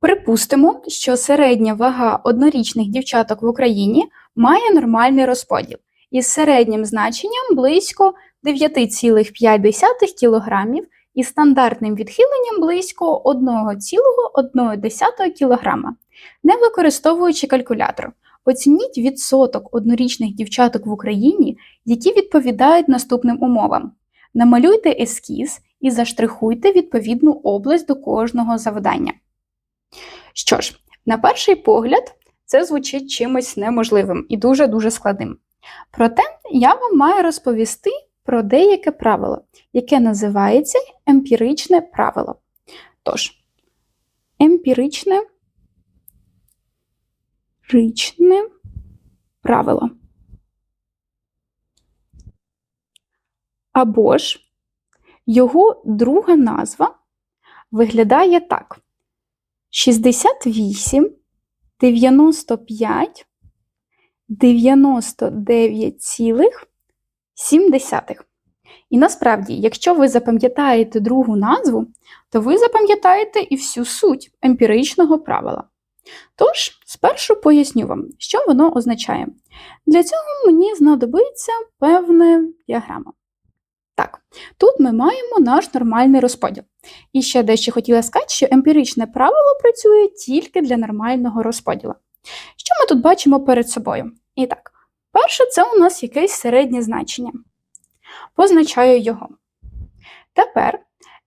Припустимо, що середня вага однорічних дівчаток в Україні має нормальний розподіл із середнім значенням близько 9,5 кг і стандартним відхиленням близько 1,1 кг. Не використовуючи калькулятор, оцініть відсоток однорічних дівчаток в Україні, які відповідають наступним умовам. Намалюйте ескіз і заштрихуйте відповідну область до кожного завдання. Що ж, на перший погляд, це звучить чимось неможливим і дуже-дуже складним. Проте я вам маю розповісти про деяке правило, яке називається емпіричне правило. Тож, емпіричне ричне правило. Або ж його друга назва виглядає так: 68, 95, 99,7. І насправді, якщо ви запам'ятаєте другу назву, то ви запам'ятаєте і всю суть емпіричного правила. Тож, спершу поясню вам, що воно означає. Для цього мені знадобиться певна діаграма. Так, тут ми маємо наш нормальний розподіл. І ще дещо хотіла сказати, що емпіричне правило працює тільки для нормального розподілу. Що ми тут бачимо перед собою? І так, перше, це у нас якесь середнє значення. Позначаю його. Тепер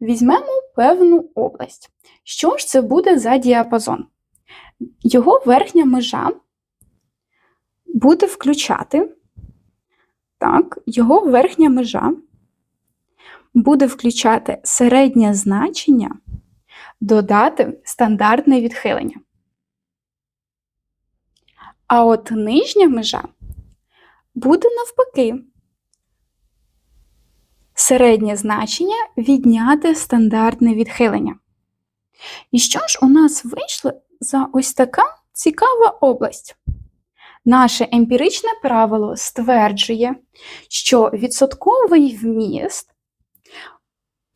візьмемо певну область. Що ж це буде за діапазон? Його верхня межа буде включати, так, його верхня межа буде включати середнє значення, додати стандартне відхилення. А от нижня межа буде навпаки. Середнє значення відняти стандартне відхилення. І що ж у нас вийшло за ось така цікава область? Наше емпіричне правило стверджує, що відсотковий вміст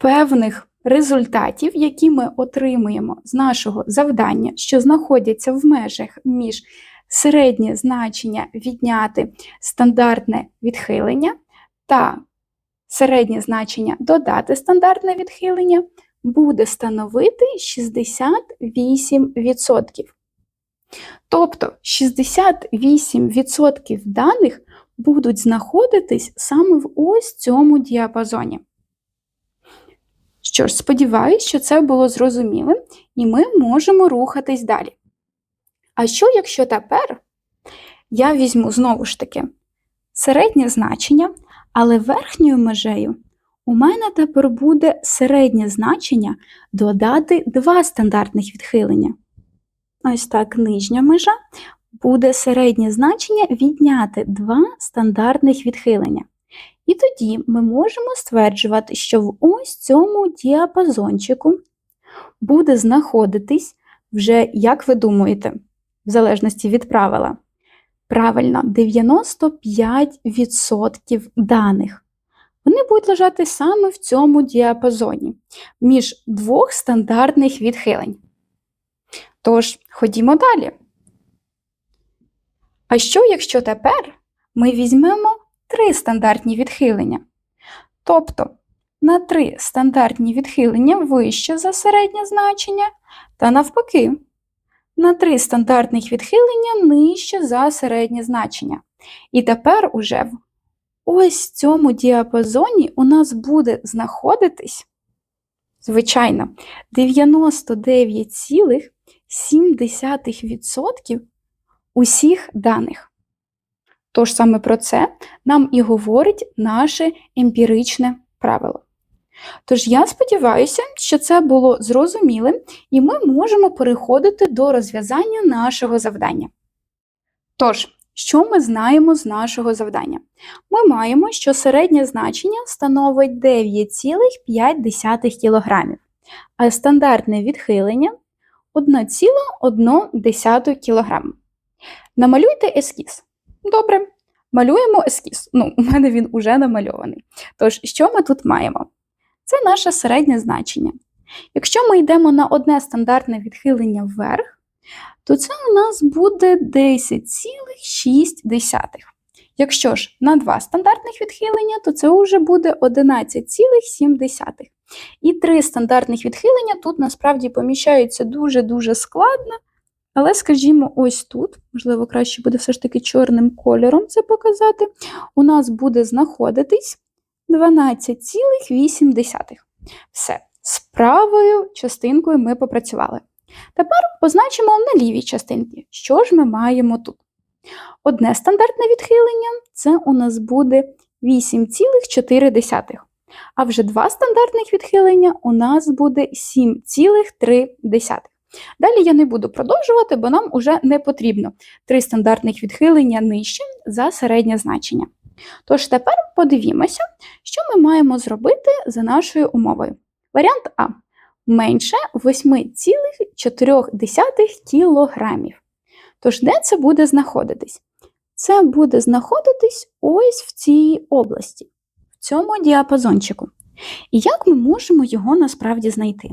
певних результатів, які ми отримуємо з нашого завдання, що знаходяться в межах між середнє значення відняти стандартне відхилення та середнє значення додати стандартне відхилення, буде становити 68%. Тобто 68% даних будуть знаходитись саме в ось цьому діапазоні. Що ж, сподіваюся, що це було зрозумілим, і ми можемо рухатись далі. А що, якщо тепер я візьму знову ж таки середнє значення, але верхньою межею у мене тепер буде середнє значення додати два стандартних відхилення. Ось так нижня межа буде середнє значення відняти два стандартних відхилення. І тоді ми можемо стверджувати, що в ось цьому діапазончику буде знаходитись вже, як ви думаєте, в залежності від правила, правильно, 95% даних. Вони будуть лежати саме в цьому діапазоні між двох стандартних відхилень. Тож, ходімо далі. А що, якщо тепер ми візьмемо три стандартні відхилення? Тобто на три стандартні відхилення вище за середнє значення, та навпаки, на три стандартних відхилення нижче за середнє значення. І тепер уже в ось цьому діапазоні у нас буде знаходитись, звичайно, 99,7% усіх даних. Тож саме про це нам і говорить наше емпіричне правило. Тож я сподіваюся, що це було зрозумілим, і ми можемо переходити до розв'язання нашого завдання. Тож, що ми знаємо з нашого завдання? Ми маємо, що середнє значення становить 9,5 кг, а стандартне відхилення 1,1 кг. Намалюйте ескіз. Добре, малюємо ескіз. Ну, у мене він уже намальований. Тож, що ми тут маємо? Це наше середнє значення. Якщо ми йдемо на одне стандартне відхилення вверх, то це у нас буде 10,6. Якщо ж на два стандартних відхилення, то це вже буде 11,7. І три стандартних відхилення тут насправді поміщаються дуже-дуже складно. Але, скажімо, ось тут, можливо, краще буде все ж таки чорним кольором це показати, у нас буде знаходитись 12,8. Все, з правою частинкою ми попрацювали. Тепер позначимо на лівій частинці, що ж ми маємо тут. Одне стандартне відхилення це у нас буде 8,4. А вже два стандартних відхилення у нас буде 7,3. Далі я не буду продовжувати, бо нам уже не потрібно три стандартних відхилення нижче за середнє значення. Тож тепер подивімося, що ми маємо зробити за нашою умовою. Варіант А менше 8,4 кг. Тож, де це буде знаходитись? Це буде знаходитись ось в цій області, в цьому діапазончику. І як ми можемо його насправді знайти?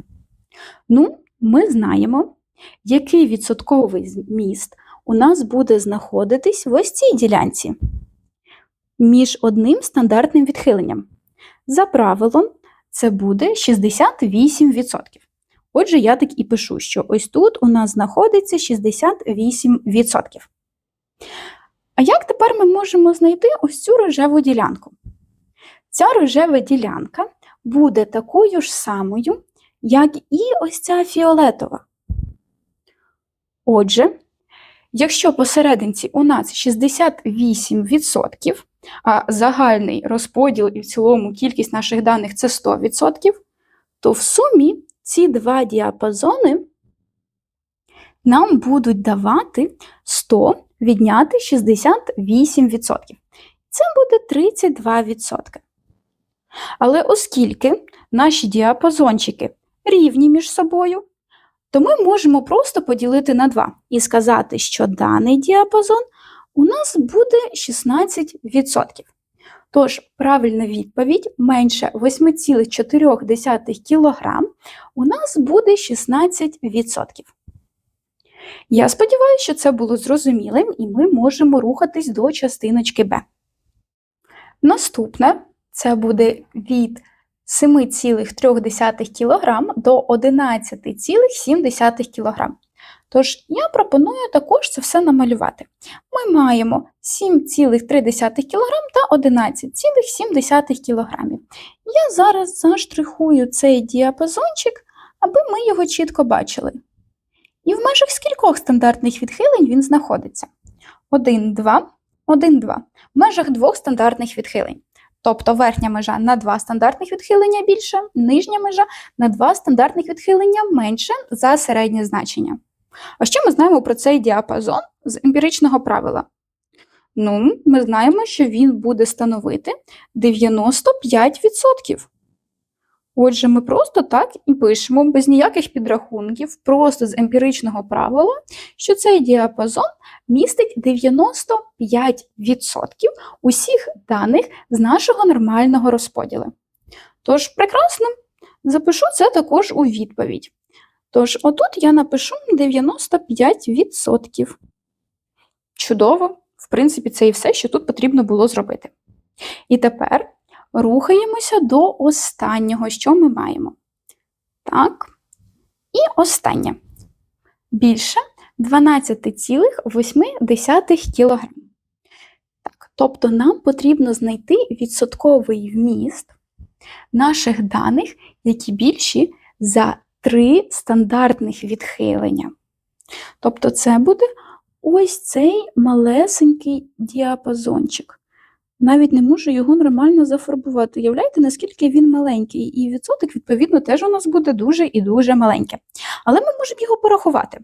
Ну, ми знаємо, який відсотковий зміст у нас буде знаходитись в ось цій ділянці між одним стандартним відхиленням. За правилом, це буде 68%. Отже, я так і пишу, що ось тут у нас знаходиться 68%. А як тепер ми можемо знайти ось цю рожеву ділянку? Ця рожева ділянка буде такою ж самою, як і ось ця фіолетова. Отже, якщо посерединці у нас 68%, а загальний розподіл і в цілому кількість наших даних це 100%, то в сумі ці два діапазони нам будуть давати 100 відняти 68%. Це буде 32%. Але оскільки наші діапазончики рівні між собою, то ми можемо просто поділити на 2 і сказати, що даний діапазон у нас буде 16%. Тож, правильна відповідь менше 8,4 кг у нас буде 16%. Я сподіваюся, що це було зрозумілим, і ми можемо рухатись до частиночки Б. Наступне це буде від 7,3 кг до 11,7 кг. Тож я пропоную також це все намалювати. Ми маємо 7,3 кг та 11,7 кг. Я зараз заштрихую цей діапазончик, аби ми його чітко бачили. І в межах скількох стандартних відхилень він знаходиться? 1, 2, 1, 2. В межах двох стандартних відхилень. Тобто верхня межа на два стандартних відхилення більше, нижня межа на 2 стандартних відхилення менше за середнє значення. А що ми знаємо про цей діапазон з емпіричного правила? Ну, ми знаємо, що він буде становити 95%. Отже, ми просто так і пишемо, без ніяких підрахунків, просто з емпіричного правила, що цей діапазон містить 95% усіх даних з нашого нормального розподілу. Тож, прекрасно, запишу це також у відповідь. Тож, отут я напишу 95%. Чудово, в принципі, це і все, що тут потрібно було зробити. І тепер рухаємося до останнього, що ми маємо. Так, і останнє. Більше 12,8 кг. Так, тобто нам потрібно знайти відсотковий вміст наших даних, які більші за три стандартних відхилення. Тобто, це буде ось цей малесенький діапазончик. Навіть не можу його нормально зафарбувати. Уявляєте, наскільки він маленький, і відсоток, відповідно, теж у нас буде дуже і дуже маленький. Але ми можемо його порахувати.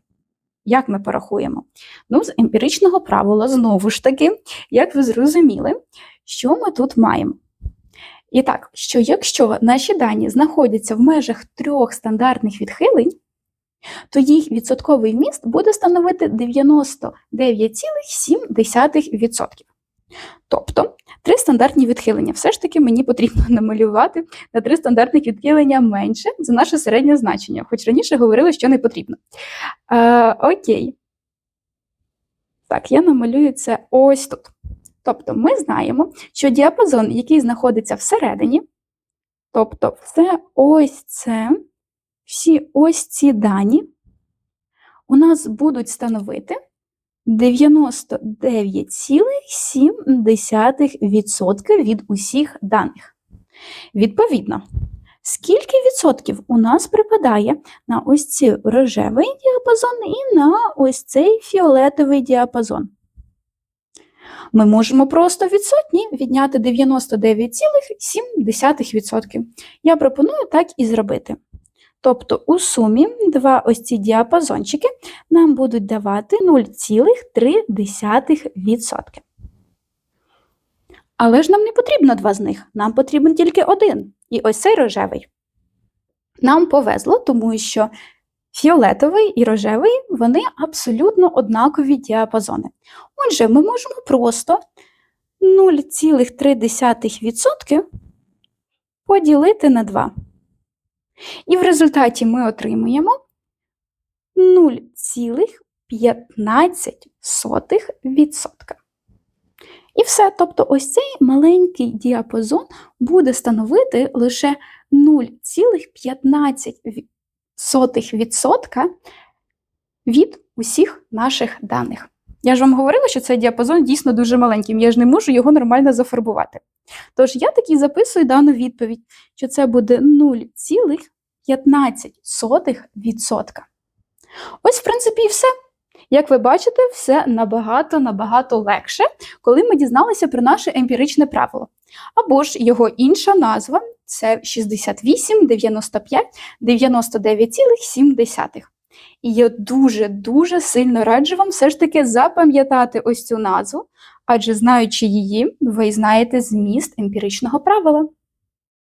Як ми порахуємо? Ну, з емпіричного правила, знову ж таки, як ви зрозуміли, що ми тут маємо? І так, що якщо наші дані знаходяться в межах трьох стандартних відхилень, то їх відсотковий вміст буде становити 99,7%. Тобто три стандартні відхилення. Все ж таки мені потрібно намалювати на три стандартних відхилення менше за наше середнє значення, хоч раніше говорили, що не потрібно. Е, окей. Так, я намалюю це ось тут. Тобто ми знаємо, що діапазон, який знаходиться всередині, тобто все ось це, всі ось ці дані у нас будуть становити 99,7% від усіх даних. Відповідно, скільки відсотків у нас припадає на ось цей рожевий діапазон і на ось цей фіолетовий діапазон? Ми можемо просто від сотні відняти 99,7%. Я пропоную так і зробити. Тобто у сумі два ось ці діапазончики нам будуть давати 0,3%. Але ж нам не потрібно два з них, нам потрібен тільки один. І ось цей рожевий. Нам повезло, тому що фіолетовий і рожевий вони абсолютно однакові діапазони. Отже, ми можемо просто 0,3% поділити на 2. І в результаті ми отримуємо 0,15%. І все. Тобто ось цей маленький діапазон буде становити лише 0,15% від усіх наших даних. Я ж вам говорила, що цей діапазон дійсно дуже маленький, я ж не можу його нормально зафарбувати. Тож я таки записую дану відповідь, що це буде 0,15%. Ось, в принципі, і все. Як ви бачите, все набагато-набагато легше, коли ми дізналися про наше емпіричне правило. Або ж його інша назва це 68, 95, 99,7. І я дуже-дуже сильно раджу вам все ж таки запам'ятати ось цю назву, адже знаючи її, ви знаєте зміст емпіричного правила.